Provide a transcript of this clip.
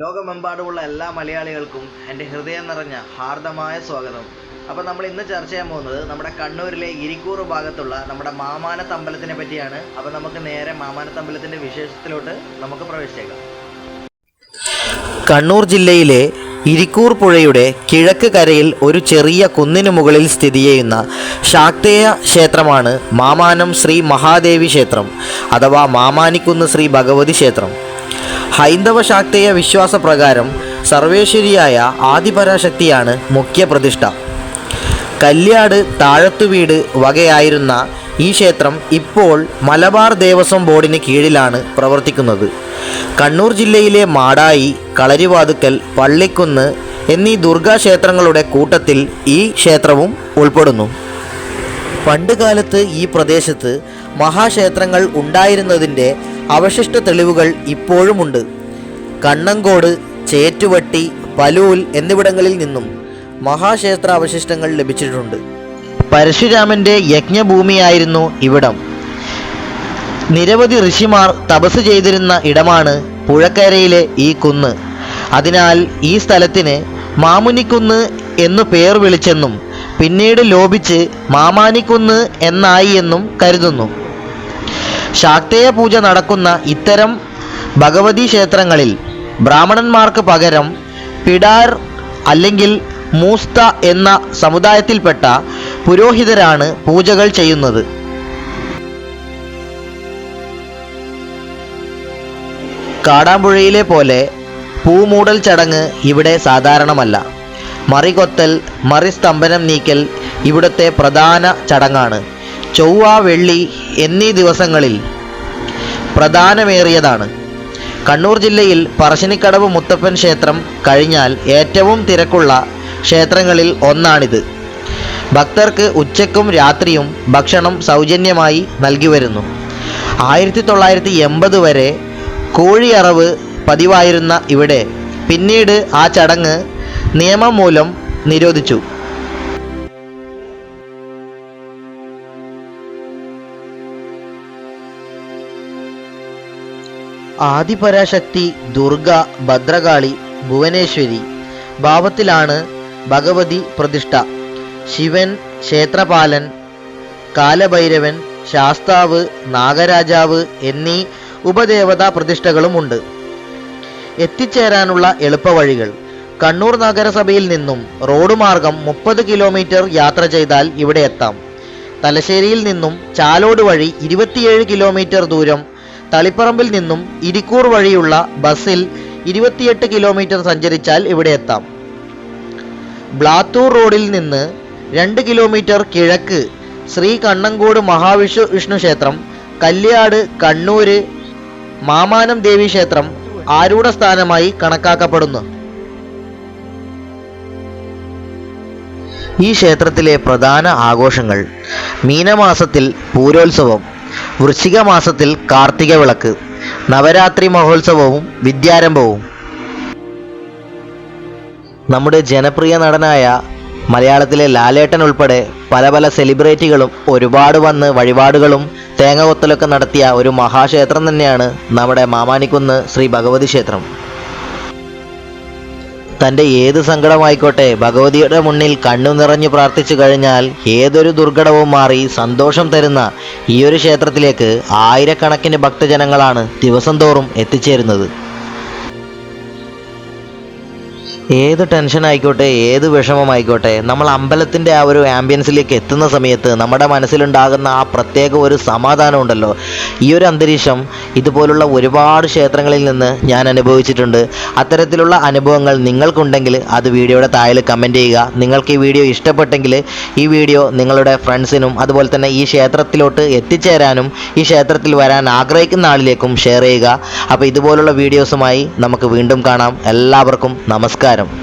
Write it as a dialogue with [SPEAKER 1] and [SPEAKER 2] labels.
[SPEAKER 1] ലോകമെമ്പാടുമുള്ള എല്ലാ മലയാളികൾക്കും എന്റെ ഹൃദയം നിറഞ്ഞ ഹാർദമായ സ്വാഗതം. അപ്പോൾ നമ്മൾ ഇന്ന് ചർച്ച ചെയ്യാൻ പോകുന്നത് നമ്മുടെ കണ്ണൂരിലെ ഇരിക്കൂർ ഭാഗത്തുള്ള നമ്മുടെ മാമാനത്തമ്പലത്തിനെ പറ്റിയാണ്. അപ്പോൾ നമുക്ക് നേരെ മാമാനത്തമ്പലത്തിന്റെ വിശേഷത്തിലോട്ട് നമുക്ക് പ്രവേശിച്ചേക്കാം. കണ്ണൂർ ജില്ലയിലെ ഇരിക്കൂർ പുഴയുടെ കിഴക്ക് കരയിൽ ഒരു ചെറിയ കുന്നിനു മുകളിൽ സ്ഥിതി ചെയ്യുന്ന ശാക്തേയ ക്ഷേത്രമാണ് മാമാനം ശ്രീ മഹാദേവി ക്ഷേത്രം അഥവാ മാമാനിക്കുന്ന് ശ്രീ ഭഗവതി ക്ഷേത്രം. ഹൈന്ദവ ശാക്തേയ വിശ്വാസപ്രകാരം സർവേശ്വരിയായ ആദിപരാശക്തിയാണ് മുഖ്യ പ്രതിഷ്ഠ കല്യാട് താഴത്തുവീട് വകയായിരുന്ന ഈ ക്ഷേത്രം ഇപ്പോൾ മലബാർ ദേവസ്വം ബോർഡിന് കീഴിലാണ് പ്രവർത്തിക്കുന്നത്. കണ്ണൂർ ജില്ലയിലെ മാടായി കളരിവാതുക്കൽ പള്ളിക്കുന്ന് എന്നീ ദുർഗാക്ഷേത്രങ്ങളുടെ കൂട്ടത്തിൽ ഈ ക്ഷേത്രവും ഉൾപ്പെടുന്നു. പണ്ടുകാലത്ത് ഈ പ്രദേശത്ത് മഹാക്ഷേത്രങ്ങൾ ഉണ്ടായിരുന്നതിന്റെ അവശിഷ്ട തെളിവുകൾ ഇപ്പോഴുമുണ്ട്. കണ്ണങ്കോട് ചേറ്റുവട്ടി പലൂൽ എന്നിവിടങ്ങളിൽ നിന്നും മഹാക്ഷേത്ര അവശിഷ്ടങ്ങൾ ലഭിച്ചിട്ടുണ്ട്. പരശുരാമന്റെ യജ്ഞഭൂമിയായിരുന്നു ഇവിടം. നിരവധി ഋഷിമാർ തപസ് ചെയ്തിരുന്ന ഇടമാണ് പുഴക്കരയിലെ ഈ കുന്ന്. അതിനാൽ ഈ സ്ഥലത്തിന് മാമുനിക്കുന്ന് എന്നു പേർ വിളിച്ചെന്നും പിന്നീട് ലോപിച്ച് മാമാനിക്കുന്ന് എന്നായി എന്നും കരുതുന്നു. ശാക്തേയ പൂജ നടക്കുന്ന ഇത്തരം ഭഗവതി ക്ഷേത്രങ്ങളിൽ ബ്രാഹ്മണന്മാർക്ക് പകരം പിടാർ അല്ലെങ്കിൽ മൂസ്ത എന്ന സമുദായത്തിൽപ്പെട്ട പുരോഹിതരാണ് പൂജകൾ ചെയ്യുന്നത്. കാടാമ്പുഴയിലെ പോലെ പൂമൂടൽ ചടങ്ങ് ഇവിടെ സാധാരണമല്ല. മറികൊത്തൽ മറിസ്തംഭനം നീക്കൽ ഇവിടുത്തെ പ്രധാന ചടങ്ങാണ്. ചൊവ്വ വെള്ളി എന്നീ ദിവസങ്ങളിൽ പ്രധാനമേറിയതാണ്. കണ്ണൂർ ജില്ലയിൽ പറശ്ശിനിക്കടവ് മുത്തപ്പൻ ക്ഷേത്രം കഴിഞ്ഞാൽ ഏറ്റവും തിരക്കുള്ള ക്ഷേത്രങ്ങളിൽ ഒന്നാണിത്. ഭക്തർക്ക് ഉച്ചക്കും രാത്രിയും ഭക്ഷണം സൗജന്യമായി നൽകി വരുന്നു. ആയിരത്തി തൊള്ളായിരത്തി എൺപത് വരെ കോഴിയറവ് പതിവായിരുന്ന ഇവിടെ പിന്നീട് ആ ചടങ്ങ് നിയമം മൂലം നിരോധിച്ചു. ആദിപരാശക്തി ദുർഗ ഭദ്രകാളി ഭുവനേശ്വരി ഭാവത്തിലാണ് ഭഗവതി പ്രതിഷ്ഠ. ശിവൻ ക്ഷേത്രപാലൻ കാലഭൈരവൻ ശാസ്താവ് നാഗരാജാവ് എന്നീ ഉപദേവതാ പ്രതിഷ്ഠകളുമുണ്ട് എത്തിച്ചേരാനുള്ള എളുപ്പവഴികൾ. കണ്ണൂർ നഗരസഭയിൽ നിന്നും റോഡ് മാർഗം മുപ്പത് കിലോമീറ്റർ യാത്ര ചെയ്താൽ ഇവിടെ എത്താം. തലശ്ശേരിയിൽ നിന്നും ചാലോട് വഴി ഇരുപത്തിയേഴ് കിലോമീറ്റർ ദൂരം തളിപ്പറമ്പിൽ നിന്നും ഇരിക്കൂർ വഴിയുള്ള ബസ്സിൽ ഇരുപത്തിയെട്ട് കിലോമീറ്റർ സഞ്ചരിച്ചാൽ ഇവിടെ എത്താം. ബ്ലാത്തൂർ റോഡിൽ നിന്ന് രണ്ട് കിലോമീറ്റർ കിഴക്ക് ശ്രീ കണ്ണങ്കോട് മഹാവിഷ്ണു വിഷ്ണു ക്ഷേത്രം കല്യാട് കണ്ണൂര് മാമാനം ദേവി ക്ഷേത്രം ആരൂഢ സ്ഥാനമായി കണക്കാക്കപ്പെടുന്നു. ഈ ക്ഷേത്രത്തിലെ പ്രധാന ആഘോഷങ്ങൾ മീനമാസത്തിൽ പൂരോത്സവം വൃശ്ചിക മാസത്തിൽ കാർത്തിക വിളക്ക് നവരാത്രി മഹോത്സവവും വിദ്യാരംഭവും. നമ്മുടെ ജനപ്രിയ നടനായ മലയാളത്തിലെ ലാലേട്ടൻ ഉൾപ്പെടെ പല പല സെലിബ്രിറ്റികളും ഒരുപാട് വന്ന് വഴിപാടുകളും തേങ്ങ കൊത്തലൊക്കെ നടത്തിയ ഒരു മഹാക്ഷേത്രം തന്നെയാണ് നമ്മുടെ മാമാനിക്കുന്ന് ശ്രീ ഭഗവതി ക്ഷേത്രം. തന്റെ ഏത് സങ്കടമായിക്കോട്ടെ ഭഗവതിയുടെ മുന്നിൽ കണ്ണു നിറഞ്ഞു പ്രാർത്ഥിച്ചു കഴിഞ്ഞാൽ ഏതൊരു ദുർഘടവും മാറി സന്തോഷം തരുന്ന ഈയൊരു ക്ഷേത്രത്തിലേക്ക് ആയിരക്കണക്കിന് ഭക്തജനങ്ങളാണ് ദിവസം തോറും എത്തിച്ചേരുന്നത്. ഏത് ടെൻഷൻ ആയിക്കോട്ടെ ഏത് വിഷമമായിക്കോട്ടെ നമ്മൾ അമ്പലത്തിന്റെ ആ ഒരു ആംബിയൻസിലേക്ക് എത്തുന്ന സമയത്ത് നമ്മുടെ മനസ്സിലുണ്ടാകുന്ന ആ പ്രത്യേക ഒരു സമാധാനം ഉണ്ടല്ലോ. ഈ ഒരു അന്തരീക്ഷം ഇതുപോലുള്ള ഒരുപാട് ക്ഷേത്രങ്ങളിൽ നിന്ന് ഞാൻ അനുഭവിച്ചിട്ടുണ്ട്. അത്തരത്തിലുള്ള അനുഭവങ്ങൾ നിങ്ങൾക്കുണ്ടെങ്കിൽ അത് വീഡിയോയുടെ താഴെ കമന്റ് ചെയ്യുക. നിങ്ങൾക്ക് ഈ വീഡിയോ ഇഷ്ടപ്പെട്ടെങ്കിൽ ഈ വീഡിയോ നിങ്ങളുടെ ഫ്രണ്ട്സിനും അതുപോലെ തന്നെ ഈ ക്ഷേത്രത്തിലോട്ട് എത്തിച്ചേരാനും ഈ ക്ഷേത്രത്തിൽ വരാൻ ആഗ്രഹിക്കുന്ന ആളിലേക്കും ഷെയർ ചെയ്യുക. അപ്പോൾ ഇതുപോലുള്ള വീഡിയോസുമായി നമുക്ക് വീണ്ടും കാണാം. എല്ലാവർക്കും നമസ്കാരം.